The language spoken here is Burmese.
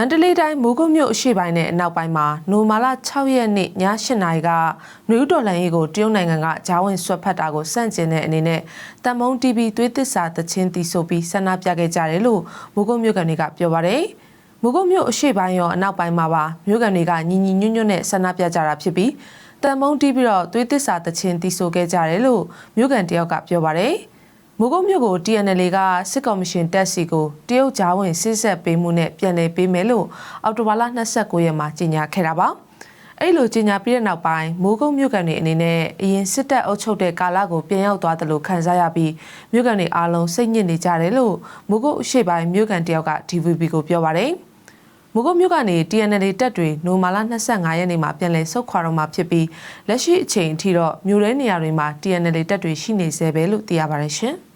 မန္တလေးတိုင်းမိုးကုတ်မြို့အရှေ့ပိုင်းနဲ့အနောက်ပိုင်းမှာနိုမာလာ6ရက်နေ့ည8နာရီကနယူးဒေါ်လန်ရေးကိုတရုတ်နိုင်ငံကဂျားဝင်ဆွတ်ဖက်တာကိုစန့်ကျင်တဲ့အနေနဲ့တန်မုံ TV သွေးသစ္စာတချင်းတီဆိုပြီးဆန္ဒပြခဲ့ကြတယ်လို့မိုးကုတ်မြို့ကန်တွေကပြောပါတယ်။မိုးကုတ်မြို့အရှေ့ပိုင်းရောအနောက်ပိုင်းမှာပါမြို့ကန်တွေကညီညီညွတ်ညွတ်နဲ့ဆန္ဒပြကြတာဖြစ်ပြီးတန်မုံတီးပြီးတော့သွေးသစ္စာတချင်းတီဆိုခဲ့ကြတယ်လို့မြို့ကန်တယောက်ကပြောပါတယ်။ မိုးကုတ်မြို့ကို TNL ကစစ်ကော်မရှင်တက်စီကိုတရုတ်ကြားဝင်စစ်ဆက်ပေးမှုနဲ့ပြန်လည်ပေးမယ်လို့အော်တိုဘာလ29ရက်မှာကြေညာခဲ့တာပါ။အဲ့လိုကြေညာပြီးတဲ့နောက်ပိုင်းမိုးကုတ်မြို့ကန်တွေအနေနဲ့အရင်စစ်တပ်အုပ်ချုပ်တဲ့ကာလကိုပြန်ရောက်သွားတယ်လို့ခန်းစားရပြီးမြို့ကန်တွေအားလုံးစိတ်ညစ်နေကြတယ်လို့မိုးကုတ်အရှိပိုင်းမြို့ကန်တယောက်က DVB ကိုပြောပါတယ်။မိုးကုတ်မြို့ကနေ TNL တက်တွေနိုမာလာ25ရက်နေ့မှာပြန်လည်ဆုတ်ခွာတော့မှာဖြစ်ပြီးလက်ရှိအချိန်အထိတော့မြို့ရဲနေရာတွေမှာ TNL တက်တွေရှိနေဆဲပဲလို့သိရပါတယ်ရှင်။